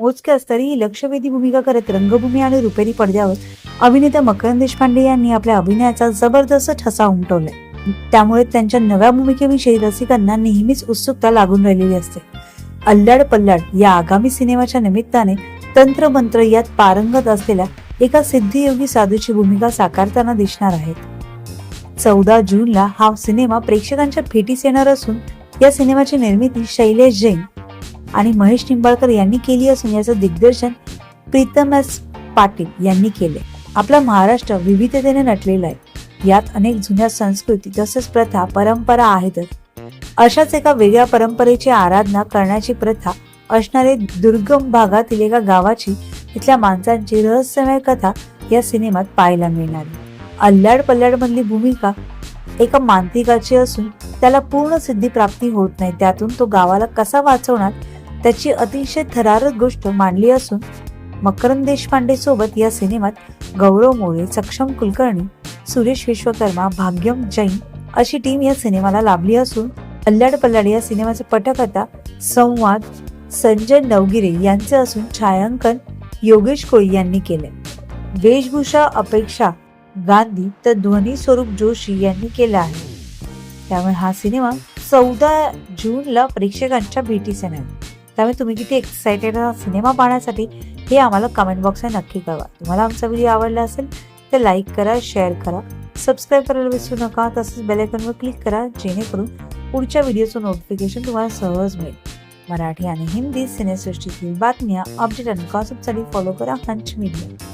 मोजक्याच तरीही लक्षवेधी भूमिका करत रंगभूमी आणि रुपेरी पडद्यावर अभिनेता मकरंद देशपांडे यांनी आपल्या अभिनयाचा जबरदस्त ठसा उमटवलाय. त्यामुळे त्यांच्या नव्या भूमिकेविषयी रसिकांना नेहमीच उत्सुकता लागून राहिलेली असते. अल्लाड पल्लाड या आगामी सिनेमाच्या निमित्ताने तंत्रमंत्र यात पारंगत असलेल्या एका सिद्धियोगी साधूची भूमिका साकारताना दिसणार आहेत. चौदा जूनला हा सिनेमा प्रेक्षकांच्या भेटीस येणार असून या सिनेमाची निर्मिती शैलेश जैन आणि महेश निंबाळकर यांनी केली असून याचं दिग्दर्शन प्रीतम एस पाटील यांनी केले आपला महाराष्ट्र विविधतेने नटलेला आहे. यात अनेक जुन्या संस्कृती तसेच प्रथा परंपरा आहेतच. अशाच एका वेगळ्या परंपरेची आराधना करण्याची प्रथा असणारे दुर्गम भागातील एका गावाची इथल्या माणसांची रहस्यमय कथा या सिनेमात पाहायला मिळणार अल्लाड पल्लाड मधली भूमिका एका मांत्रिकाची असून त्याला पूर्ण सिद्धी प्राप्ती होत नाही. त्यातून तो गावाला कसा वाचवणार त्याची अतिशय थरारक गोष्ट मांडली असून मकरंद देशपांडे सोबत या सिनेमात गौरव मोळे सक्षम कुलकर्णी सुरेश विश्वकर्मा भाग्यम जैन अशी टीम या सिनेमाला लाभली असून अल्लाड पल्लाड या सिनेमाचे पटकथा संवाद संजय नवगिरे यांचे असून छायांकन योगेश कोळी यांनी केले. वेशभूषा अपेक्षा गांधी तर ध्वनी स्वरूप जोशी यांनी केला आहे. त्यामुळे हा सिनेमा चौदा जूनला प्रेक्षकांच्या भेटीस येणार. त्यामुळे तुम्ही किती एक्सायटेड आहात सिनेमा पाहण्यासाठी हे आम्हाला कमेंट बॉक्समध्ये नक्की कळवा. तुम्हाला आमचा व्हिडिओ आवडला असेल तर लाईक करा शेअर करा. सबस्क्राईब करायला विसरू नका. तसंच बेलायकनवर क्लिक करा जेणेकरून पुढच्या व्हिडिओचं नोटिफिकेशन तुम्हाला सहज मिळेल. मराठी आणि हिंदी सिनेसृष्टीतील बातम्या अपडेट आणि गॉसिपसाठी फॉलो करा हंच मीडिया